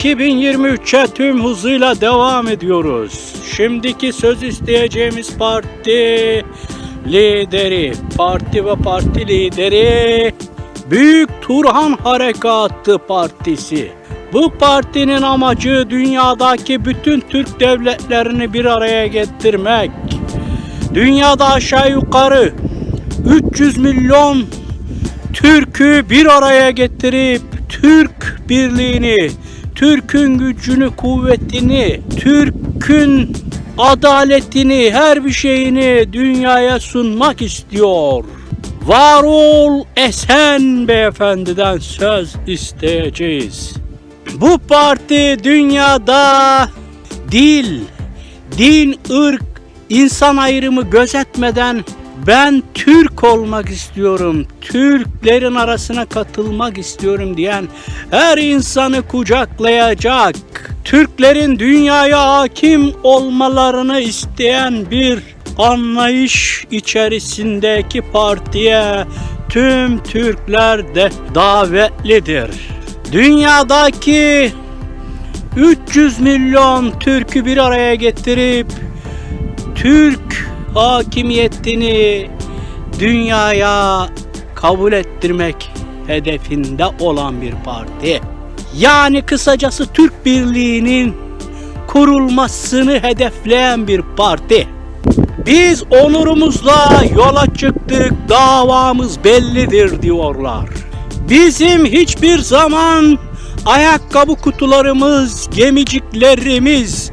2023'e tüm hızıyla devam ediyoruz. Şimdiki söz isteyeceğimiz parti lideri, parti ve parti lideri Büyük Turhan Harekatı Partisi. Bu partinin amacı dünyadaki bütün Türk devletlerini bir araya getirmek. Dünyada aşağı yukarı 300 milyon Türk'ü bir araya getirip Türk birliğini, Türk'ün gücünü, kuvvetini, Türk'ün adaletini, her bir şeyini dünyaya sunmak istiyor. Var ol Esen beyefendiden söz isteyeceğiz. Bu parti dünyada dil, din, ırk, insan ayrımı gözetmeden ben Türk olmak istiyorum, Türklerin arasına katılmak istiyorum diyen her insanı kucaklayacak, Türklerin dünyaya hakim olmalarını isteyen bir anlayış içerisindeki partiye tüm Türkler de davetlidir. Dünyadaki 300 milyon Türk'ü bir araya getirip Türk hakimiyetini dünyaya kabul ettirmek hedefinde olan bir parti. Yani kısacası Türk Birliği'nin kurulmasını hedefleyen bir parti. Biz onurumuzla yola çıktık, davamız bellidir diyorlar. Bizim hiçbir zaman ayakkabı kutularımız, gemiciklerimiz,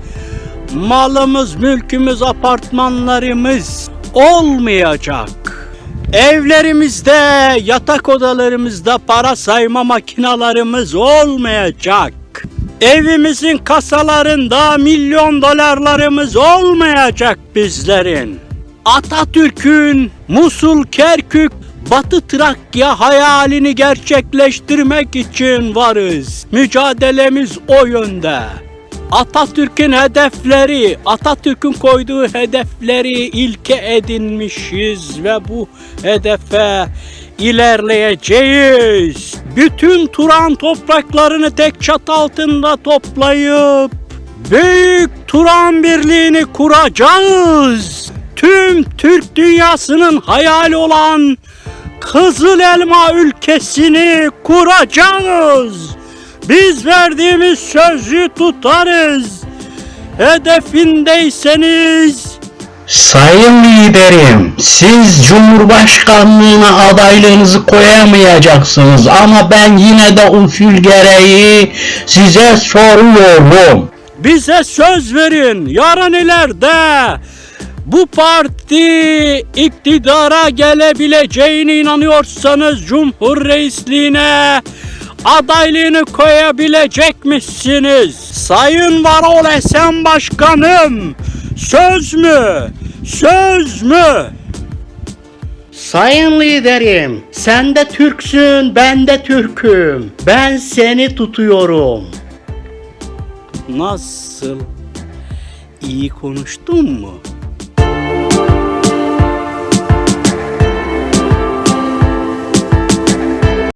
malımız, mülkümüz, apartmanlarımız olmayacak. Evlerimizde, yatak odalarımızda para sayma makinalarımız olmayacak. Evimizin kasalarında milyon dolarlarımız olmayacak bizlerin. Atatürk'ün Musul, Kerkük, Batı Trakya hayalini gerçekleştirmek için varız. Mücadelemiz o yönde. Atatürk'ün hedefleri, Atatürk'ün koyduğu hedefleri ilke edinmişiz ve bu hedefe ilerleyeceğiz. Bütün Turan topraklarını tek çatı altında toplayıp Büyük Turan Birliği'ni kuracağız. Tüm Türk dünyasının hayali olan Kızıl Elma ülkesini kuracağız. Biz verdiğimiz sözü tutarız. Hedefindeyseniz Sayın liderim, siz Cumhurbaşkanlığına adaylığınızı koyamayacaksınız ama ben yine de usul gereği size soruyorum. bize söz verin. Yarın ileride bu parti iktidara gelebileceğine inanıyorsanız Cumhur Reisliğine adaylığını koyabilecek misiniz? Sayın Varol Esen Başkanım söz mü? Söz mü? Sayın liderim, sen de Türksün, ben de Türk'üm. Ben seni tutuyorum. Nasıl? İyi konuştun mu?